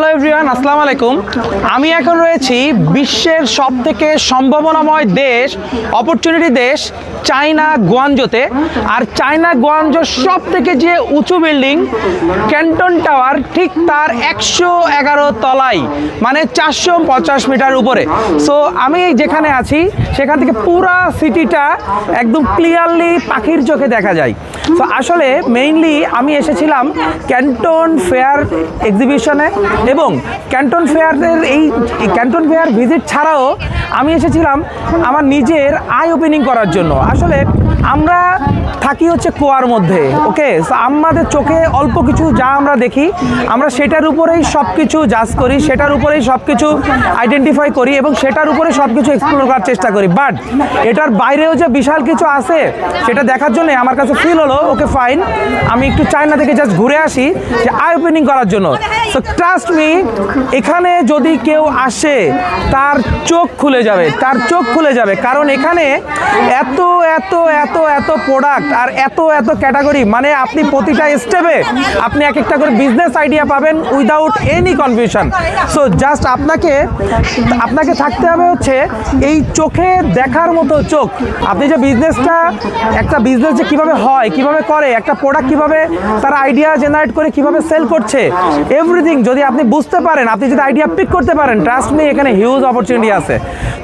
Hello everyone আসসালামু আলাইকুম আমি এখন রয়েছি বিশ্বের সব থেকে সম্ভাবনাময় দেশ অপরচুনিটি দেশ, চায়না গোয়াঞ্জোতে আর চায়না গোয়াঞ্জোর সব থেকে যে উঁচু বিল্ডিং ক্যান্টন টাওয়ার ঠিক তার একশো এগারো তলায় মানে চারশো পঞ্চাশ মিটার উপরে। সো আমি যেখানে আছি, সেখান থেকে পুরা সিটিটা একদম ক্লিয়ারলি পাখির চোখে দেখা যায়। তো আসলে মেইনলি আমি এসেছিলাম ক্যান্টন ফেয়ার এক্সিবিশনে এবং ক্যান্টন ফেয়ারের এই ক্যান্টন ফেয়ার ভিজিট ছাড়াও আমি এসেছিলাম আমার নিজের আই ওপেনিং করার জন্য। আসলে আমরা থাকি হচ্ছে কুয়ার মধ্যে, ওকে? আমাদের চোখে অল্প কিছু যা আমরা দেখি, আমরা সেটার উপরেই সব কিছু জাজ করি, সেটার উপরেই সব কিছু আইডেন্টিফাই করি এবং সেটার উপরে সব কিছু এক্সপ্লোর করার চেষ্টা করি। বাট এটার বাইরেও যে বিশাল কিছু আছে, সেটা দেখার জন্য আমার কাছে ফিল হলো, ওকে ফাইন আমি একটু চায়না থেকে জাস্ট ঘুরে আসি, যে আই ওপেনিং করার জন্য। তো ট্রাস্ট মি এখানে যদি কেউ আসে, তার চোখ খুলে যাবে, তার চোখ খুলে যাবে। কারণ এখানে এত এত এত এত প্রোডাক্ট আর এত এত ক্যাটাগরি মানে আপনি প্রতিটা স্টেপে আপনি এক একটা করে বিজনেস আইডিয়া পাবেন without any confusion so just আপনাকে আপনাকে থাকতে হবে হচ্ছে এই চোখে দেখার মতো চোখ। আপনি যে বিজনেসটা একটা বিজনেস যে কীভাবে হয়, কীভাবে করে, একটা প্রোডাক্ট কীভাবে তারা আইডিয়া জেনারেট করে কীভাবে সেল করছে এভরিথিং যদি আপনি বুঝতে পারেন, আপনি যদি আইডিয়া পিক করতে পারেন ট্রাস্ট মি এখানে হিউজ অপরচুনিটি আছে।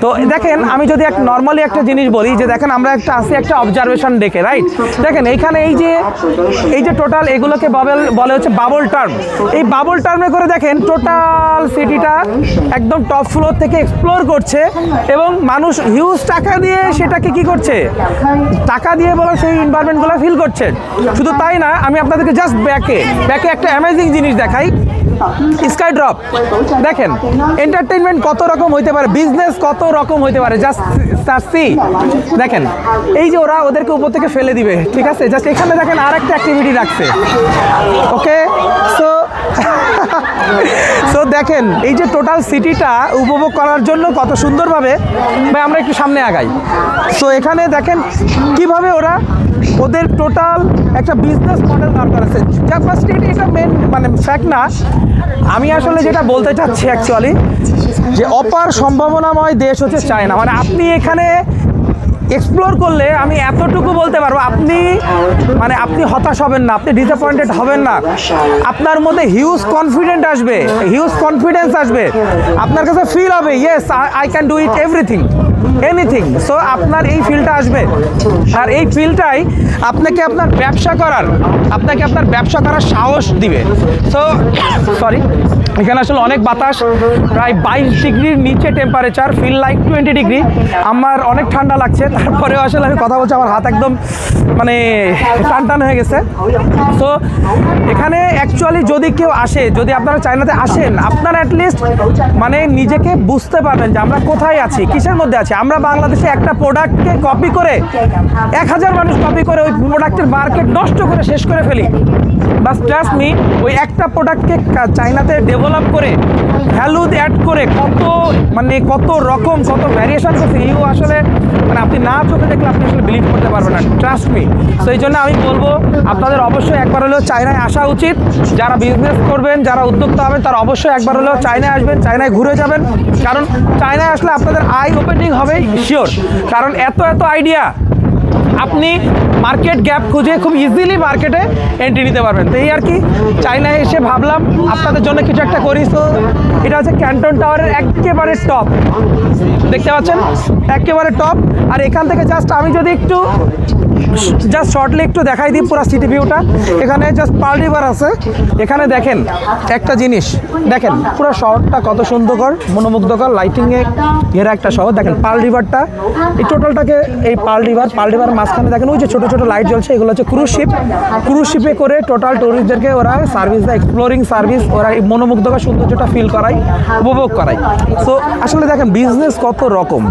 তো দেখেন, আমি যদি এক নর্মালি একটা জিনিস বলি যে দেখেন, আমরা একটা, আসি একটা অবজারভেশন দেখে রাইট দেখেন, এইখানে এই যে এই যে টোটাল এগুলোকে বাবল বলে হচ্ছে বাবল টার্ম এই বাবল টার্মে করে দেখেন টোটাল সিটিটা একদম টপ ফ্লোর থেকে এক্সপ্লোর করছে এবং মানুষ হিউজ টাকা দিয়ে সেটাকে কি করছে? টাকা দিয়ে বলো সেই এনভায়রনমেন্টগুলো ফিল করছে। শুধু তাই না, আমি আপনাদেরকে জাস্ট ব্যাকে ব্যাকে একটা অ্যামেজিং জিনিস দেখাই। স্কাই ড্রপ দেখেন এন্টারটেনমেন্ট কত রকম হইতে পারে বিজনেস কত রকম হইতে পারে জাস্ট সি দেখেন, এই যে ওরা ওদেরকে উপর থেকে ফেলে দিবে, ঠিক আছে? জাস্ট এখানে দেখেন আর একটা অ্যাক্টিভিটি রাখছে ওকে সো সো দেখেন, এই যে টোটাল সিটিটা উপভোগ করার জন্য কত সুন্দরভাবে ভাই, আমরা একটু সামনে আগাই। সো এখানে দেখেন, কীভাবে ওরা ওদের টোটাল একটা বিজনেস মডেল দাঁড় করেছে। স্টেট এটা মেন মানে ফ্যাক্ট না। আমি আসলে যেটা বলতে চাচ্ছি অ্যাকচুয়ালি যে অপার সম্ভাবনাময় দেশ হচ্ছে চায়না মানে আপনি এখানে এক্সপ্লোর করলে আমি এতটুকু বলতে পারব, আপনি মানে আপনি হতাশ হবেন না, আপনি ডিসঅ্যাপয়েন্টেড হবেন না। আপনার মধ্যে হিউজ কনফিডেন্ট আসবে হিউজ কনফিডেন্স আসবে। আপনার কাছে ফিল হবে yes I can do it everything anything so আপনার এই ফিলটা আসবে। আর এই ফিলটাই আপনাকে আপনার ব্যবসা করার, আপনাকে আপনার ব্যবসা করার সাহস দিবে। সো সরি এখানে আসলে অনেক বাতাস, প্রায় বাইশ ডিগ্রির নিচে temperature feel like twenty degree আমার অনেক ঠান্ডা লাগছে, তারপরেও আসলে আমি কথা বলছি, আমার হাত একদম মানে টান টান হয়ে গেছে। তো এখানে অ্যাকচুয়ালি যদি কেউ আসে, যদি আপনারা চায়নাতে আসেন, আপনারা অ্যাটলিস্ট মানে নিজেকে বুঝতে পারবেন যে আমরা কোথায় আছি, কিসের মধ্যে আছি। আমরা বাংলাদেশে একটা প্রোডাক্টকে কপি করে, এক হাজার মানুষ কপি করে ওই প্রোডাক্টের মার্কেট নষ্ট করে শেষ করে ফেলি। বাস ট্রাস্ট মি ওই একটা প্রোডাক্টকে চাইনাতে ডেভেলপ করে ভ্যালু অ্যাড করে কত মানে কত রকম, কত ভ্যারিয়েশন করছে ইউ আসলে মানে আপনি না চোখে দেখলে আপনি আসলে বিলিভ করতে পারবেন না ট্রাস্ট মি তো এই জন্য আমি বলব, আপনাদের অবশ্যই একবার হলেও চায়নায় আসা উচিত। যারা বিজনেস করবেন, যারা উদ্যোক্তা হবেন, তারা অবশ্যই একবার হলেও চায়নায় আসবেন, চায়নায় ঘুরে যাবেন। কারণ চায়নায় আসলে আপনাদের আই ওপেনিং হবে শিওর কারণ এত এত আইডিয়া আপনি মার্কেট গ্যাপ খুঁজে খুব ইজিলি মার্কেটে এন্ট্রি নিতে পারবেন। তো এই আর কি চাইনায় এসে ভাবলাম, আপনাদের জন্য কিছু একটা করি। তো এটা হচ্ছে ক্যান্টন টাওয়ারের একেবারে টপ দেখতে পাচ্ছেন? একেবারে টপ আর এখান থেকে জাস্ট আমি যদি একটু জাস্ট শর্টলি একটু দেখাই দিই পুরো সিটি ভিউটা এখানে জাস্ট পাল রিভার আছে। এখানে দেখেন একটা জিনিস। দেখেন, পুরো শহরটা কত সুন্দরকর, মনোমুগ্ধকর লাইটিংয়ে ঘেরা একটা শহর। দেখেন পাল রিভারটা এই টোটালটাকে এই পাল রিভার পাল রিভার মাঝখানে দেখেন ওই যে ছোটো ছোটো লাইট জ্বলছে, এগুলো হচ্ছে ক্রুজ শিপ ক্রুজ শিপে করে টোটাল ট্যুরিস্টদেরকে ওরা সার্ভিস দেয় এক্সপ্লোরিং সার্ভিস ওরা মনোমুগ্ধকর সৌন্দর্যটা ফিল করায়, উপভোগ করায়। সো আসলে দেখেন বিজনেস কত রকম।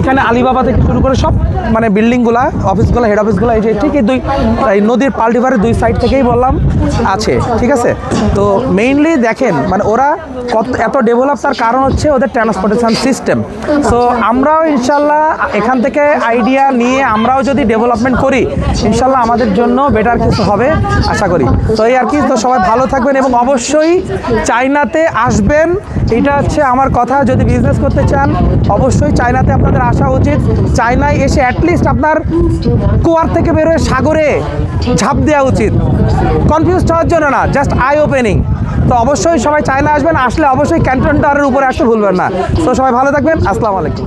এখানে আলিবাবা থেকে শুরু করে সব মানে বিল্ডিংগুলা অফিসগুলো হেড অফিসগুলো এই যে ঠিক এই দুই, এই নদীর পাল্টিভারের দুই সাইড থেকেই বললাম, আছে, ঠিক আছে? তো মেইনলি দেখেন মানে ওরা কত, এত ডেভেলপ তার কারণ হচ্ছে ওদের ট্রান্সপোর্টেশন সিস্টেম সো আমরাও ইনশাল্লাহ এখান থেকে আইডিয়া নিয়ে আমরাও যদি ডেভেলপমেন্ট করি, ইনশাল্লাহ আমাদের জন্য বেটার কিছু হবে, আশা করি। তো এই আর কি, তো সবাই ভালো থাকবেন এবং অবশ্যই চায়নাতে আসবেন। এটা হচ্ছে আমার কথা, যদি বিজনেস করতে চান, অবশ্যই চায়নাতে আপনাদের আসা উচিত। চায়নায় এসে অ্যাটলিস্ট আপনার কুয়ার থেকে বেরোয় সাগরে ঝাঁপ দেওয়া উচিত। কনফিউজ হওয়ার জন্য না জাস্ট আই ওপেনিং তো অবশ্যই সবাই চায়না আসবেন, আসলে অবশ্যই ক্যান্টন টাওয়ারের উপরে আসতে ভুলবেন না। তো সবাই ভালো থাকবেন, আসসালামু আলাইকুম।